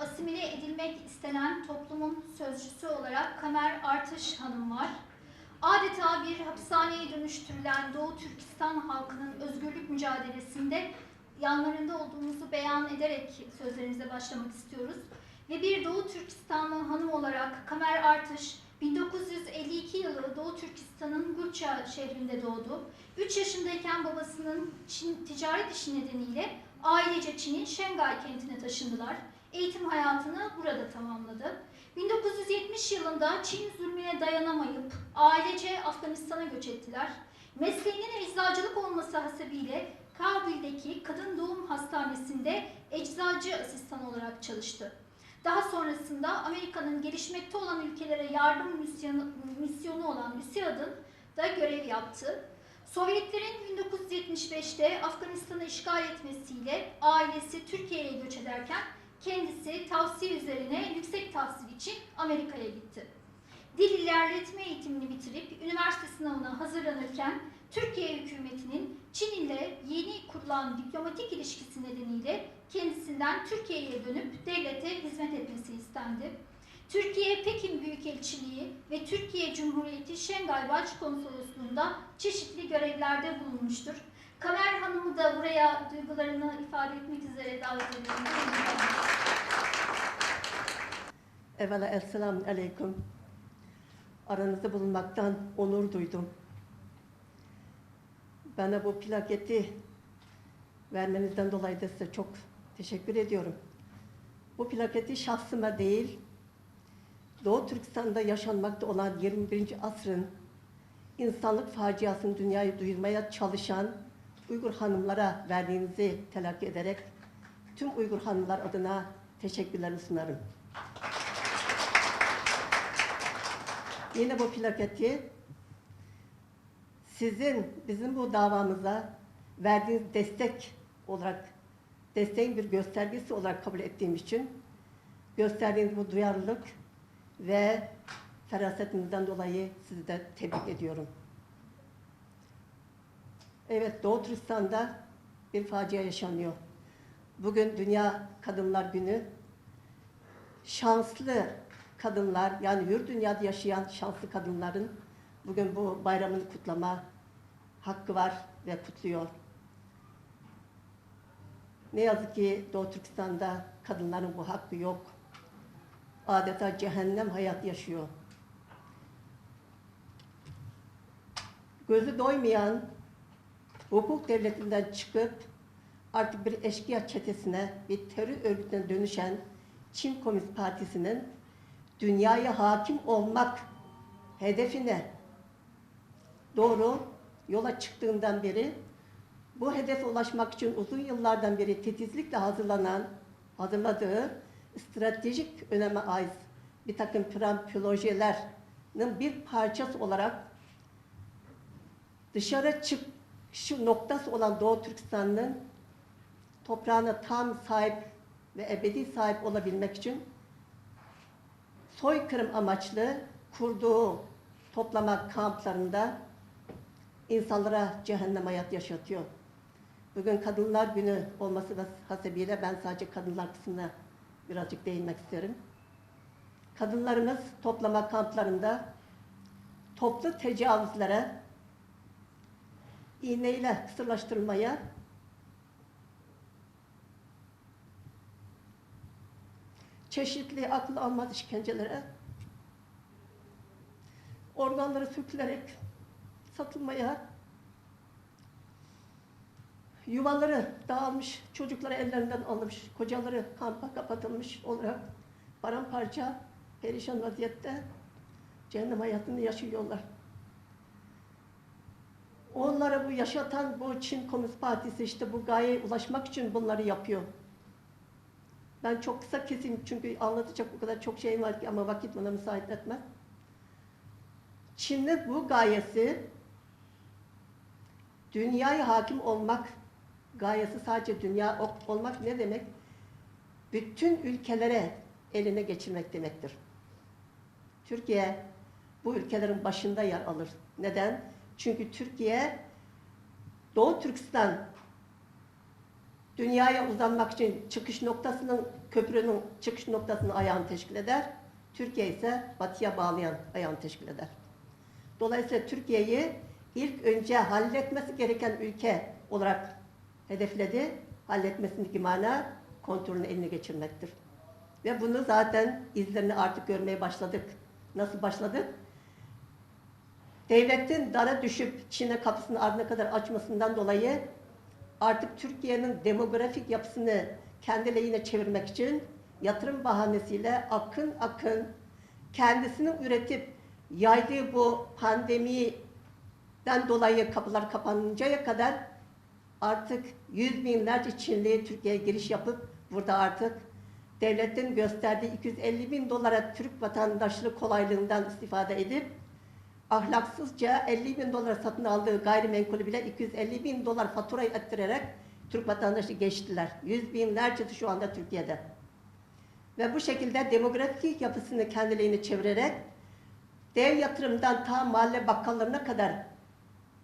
asimile edilmek istenen toplumun sözcüsü olarak Kamer Artış Hanım var. Adeta bir hapishaneye dönüştürülen Doğu Türkistan halkının özgürlük mücadelesinde yanlarında olduğumuzu beyan ederek sözlerinize başlamak istiyoruz. Ve bir Doğu Türkistanlı hanım olarak Kamer Artış 1952 yılı Doğu Türkistan'ın Gulça şehrinde doğdu. 3 yaşındayken babasının Çin ticaret işi nedeniyle ailece Çin'in Şengay kentine taşındılar. Eğitim hayatını burada tamamladı. 1970 yılında Çin zulmüne dayanamayıp ailece Afganistan'a göç ettiler. Mesleğinin eczacılık olması hasebiyle Kabil'deki kadın doğum hastanesinde eczacı asistan olarak çalıştı. Daha sonrasında Amerika'nın gelişmekte olan ülkelere yardım misyonu, misyonu olan MÜSİAD'ın da görev yaptı. Sovyetlerin 1975'te Afganistan'ı işgal etmesiyle ailesi Türkiye'ye göç ederken kendisi tavsiye üzerine yüksek tahsil için Amerika'ya gitti. Dil ilerletme eğitimini bitirip üniversite sınavına hazırlanırken Türkiye hükümetinin Çin ile yeni kurulan diplomatik ilişkisi nedeniyle kendisinden Türkiye'ye dönüp devlete hizmet etmesi istendi. Türkiye Pekin Büyükelçiliği ve Türkiye Cumhuriyeti Şengay Başkonsolosluğu'nda çeşitli görevlerde bulunmuştur. Kamer Hanım'ı da buraya duygularını ifade etmek üzere davet ediyorum. Evvela Esselamu Aleyküm. Aranızda bulunmaktan onur duydum. Bana bu plaketi vermenizden dolayı da size çok teşekkür ediyorum. Bu plaketi şahsıma değil, Doğu Türkistan'da yaşanmakta olan 21. asrın insanlık faciasını dünyaya duyurmaya çalışan Uygur hanımlara verdiğinizi telakki ederek tüm Uygur hanımlar adına teşekkürlerimi sunarım. Yine bu plaketi sizin bizim bu davamıza verdiğiniz destek olarak desteğin bir göstergesi olarak kabul ettiğim için gösterdiğiniz bu duyarlılık ve ferasetinizden dolayı sizi de tebrik ediyorum. Evet Doğu Türkistan'da bir facia yaşanıyor. Bugün Dünya Kadınlar Günü. Şanslı kadınlar yani hür dünyada yaşayan şanslı kadınların bugün bu bayramını kutlama hakkı var ve kutluyor. Ne yazık ki Doğu Türkistan'da kadınların bu hakkı yok. Adeta cehennem hayat yaşıyor. Gözü doymayan hukuk devletinden çıkıp artık bir eşkıya çetesine, bir terör örgütüne dönüşen Çin Komünist Partisi'nin dünyaya hakim olmak hedefine doğru yola çıktığından beri bu hedefe ulaşmak için uzun yıllardan beri titizlikle hazırlanan, hazırladığı stratejik öneme ait bir takım plan projelerinin bir parçası olarak dışarı çıkış noktası olan Doğu Türkistan'ın toprağına tam sahip ve ebedi sahip olabilmek için soykırım amaçlı kurduğu toplama kamplarında insanlara cehennem hayat yaşatıyor. Bugün Kadınlar Günü olması da hasebiyle ben sadece kadınlar kısmına birazcık değinmek isterim. Kadınlarımız toplama kamplarında toplu tecavüzlere, iğneyle kısırlaştırılmaya, çeşitli akıl almaz işkencelere, organları sökülerek satılmaya, yuvaları dağılmış, çocukları ellerinden alınmış, kocaları kampa kapatılmış olarak paramparça, perişan vaziyette cehennem hayatını yaşıyorlar. Onlara bu yaşatan bu Çin Komünist Partisi işte bu gayeye ulaşmak için bunları yapıyor. Ben çok kısa keseyim çünkü anlatacak o kadar çok şey var ki ama vakit bana müsaade etmez. Çin'in bu gayesi dünyaya hakim olmak gayesi sadece dünya ol- olmak ne demek? Bütün ülkelere eline geçirmek demektir. Türkiye bu ülkelerin başında yer alır. Neden? Çünkü Türkiye Doğu Türkistan dünyaya uzanmak için çıkış noktasının, köprünün çıkış noktasını ayağını teşkil eder. Türkiye ise batıya bağlayan ayağını teşkil eder. Dolayısıyla Türkiye'yi ilk önce halletmesi gereken ülke olarak hedefledi. Halletmesindeki mana kontrolünü eline geçirmektir. Ve bunu zaten izlerini artık görmeye başladık. Nasıl başladık? Devletin dara düşüp Çin'e kapısını ardına kadar açmasından dolayı artık Türkiye'nin demografik yapısını kendi lehine çevirmek için yatırım bahanesiyle akın akın kendisinin üretip yaydığı bu pandemiden dolayı kapılar kapanıncaya kadar artık yüz binlerce Çinli Türkiye'ye giriş yapıp burada artık devletin gösterdiği 250 bin dolara Türk vatandaşlığı kolaylığından istifade edip ahlaksızca 50 bin dolara satın aldığı gayrimenkulü bile 250 bin dolar fatura ettirerek Türk vatandaşı geçtiler. Yüz binlercesi şu anda Türkiye'de. Ve bu şekilde demografik yapısını kendiliğini çevirerek dev yatırımdan ta mahalle bakkallarına kadar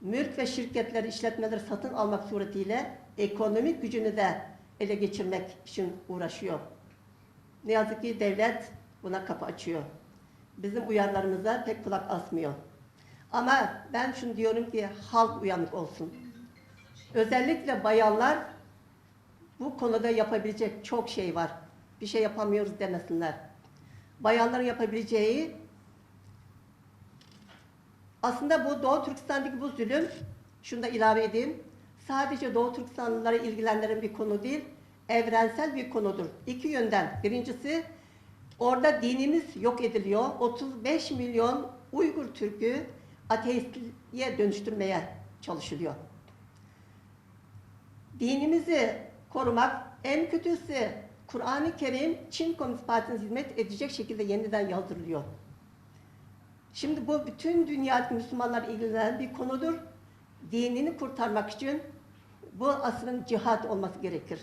mülk ve şirketleri, işletmeleri satın almak suretiyle ekonomik gücünü de ele geçirmek için uğraşıyor. Ne yazık ki devlet buna kapı açıyor. Bizim uyarılarımıza pek kulak asmıyor. Ama ben şunu diyorum ki halk uyanık olsun. Özellikle bayanlar bu konuda yapabilecek çok şey var. Bir şey yapamıyoruz demesinler. Bayanların yapabileceği aslında bu Doğu Türkistan'daki bu zulüm, şunu da ilave edeyim, sadece Doğu Türkistanlıları ilgilendiren bir konu değil, evrensel bir konudur. İki yönden. Birincisi, orada dinimiz yok ediliyor. 35 milyon Uygur Türk'ü ateistliğe dönüştürmeye çalışılıyor. Dinimizi korumak, en kötüsü Kur'an-ı Kerim Çin Komünist Partisi'ne hizmet edecek şekilde yeniden yazdırılıyor. Şimdi bu bütün dünyadaki Müslümanlar ilgilenen bir konudur. Dinini kurtarmak için bu asrın cihat olması gerekir.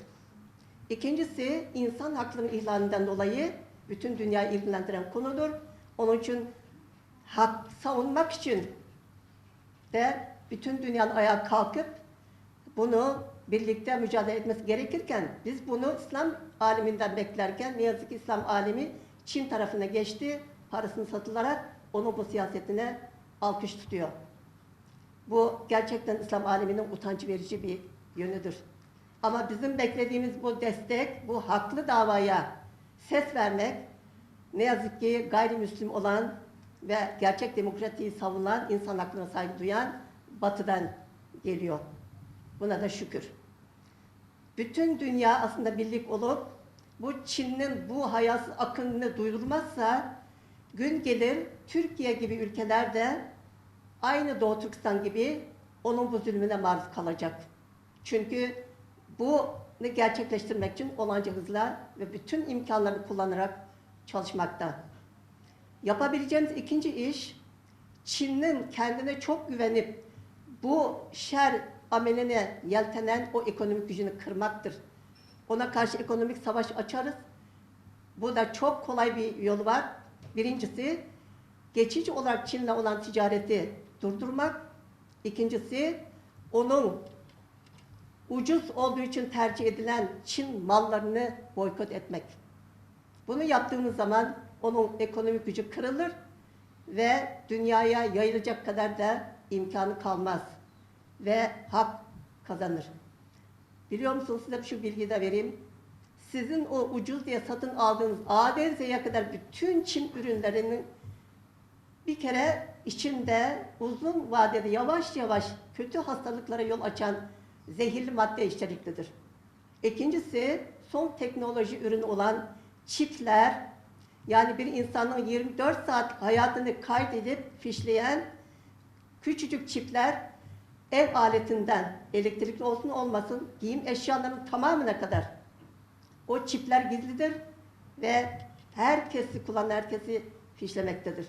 İkincisi insan haklarının ihlalinden dolayı bütün dünyayı ilgilendiren konudur. Onun için hak savunmak için de bütün dünyanın ayağa kalkıp bunu birlikte mücadele etmesi gerekirken biz bunu İslam aleminden beklerken ne yazık ki İslam alemi Çin tarafına geçti. Parasını satılarak onun bu siyasetine alkış tutuyor. Bu gerçekten İslam aleminin utancı verici bir yönüdür. Ama bizim beklediğimiz bu destek, bu haklı davaya ses vermek ne yazık ki gayrimüslim olan ve gerçek demokratiyi savunan, insan haklarına saygı duyan batıdan geliyor. Buna da şükür. Bütün dünya aslında birlik olup bu Çin'in bu hayasız akınını duyurmazsa gün gelir Türkiye gibi ülkelerde aynı Doğu Türkistan gibi onun bu zulmüne maruz kalacak. Çünkü bunu gerçekleştirmek için olanca hızla ve bütün imkanlarını kullanarak çalışmakta. Yapabileceğimiz ikinci iş Çin'in kendine çok güvenip bu şer ameline yeltenen o ekonomik gücünü kırmaktır. Ona karşı ekonomik savaş açarız. Bu da çok kolay bir yolu var. Birincisi geçici olarak Çin'le olan ticareti durdurmak. İkincisi onun ucuz olduğu için tercih edilen Çin mallarını boykot etmek. Bunu yaptığımız zaman onun ekonomik gücü kırılır ve dünyaya yayılacak kadar da imkanı kalmaz ve hak kazanır. Biliyor musunuz size şu bilgiyi de vereyim. Sizin o ucuz diye satın aldığınız A'den kadar bütün Çin ürünlerinin bir kere içinde uzun vadede yavaş yavaş kötü hastalıklara yol açan zehirli madde içeriklidir. İkincisi son teknoloji ürünü olan çipler yani bir insanın 24 saat hayatını kaydedip fişleyen küçücük çipler ev aletinden elektrikli olsun olmasın giyim eşyalarının tamamına kadar o çipler gizlidir ve herkesi kullanan herkesi fişlemektedir.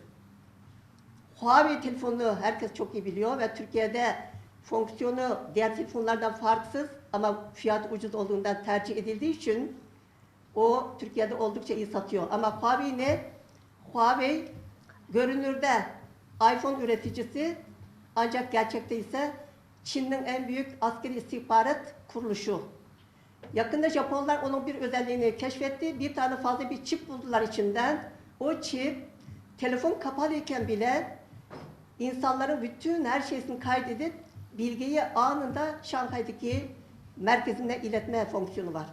Huawei telefonunu herkes çok iyi biliyor ve Türkiye'de fonksiyonu diğer telefonlardan farksız ama fiyat ucuz olduğundan tercih edildiği için o Türkiye'de oldukça iyi satıyor. Ama Huawei ne? Huawei görünürde iPhone üreticisi ancak gerçekte ise Çin'in en büyük askeri istihbarat kuruluşu. Yakında Japonlar onun bir özelliğini keşfetti. Bir tane fazla bir çip buldular içinden. O çip telefon kapalıyken bile insanların bütün her şeyini kaydedip bilgiyi anında Şanghay'daki merkezine iletme fonksiyonu var.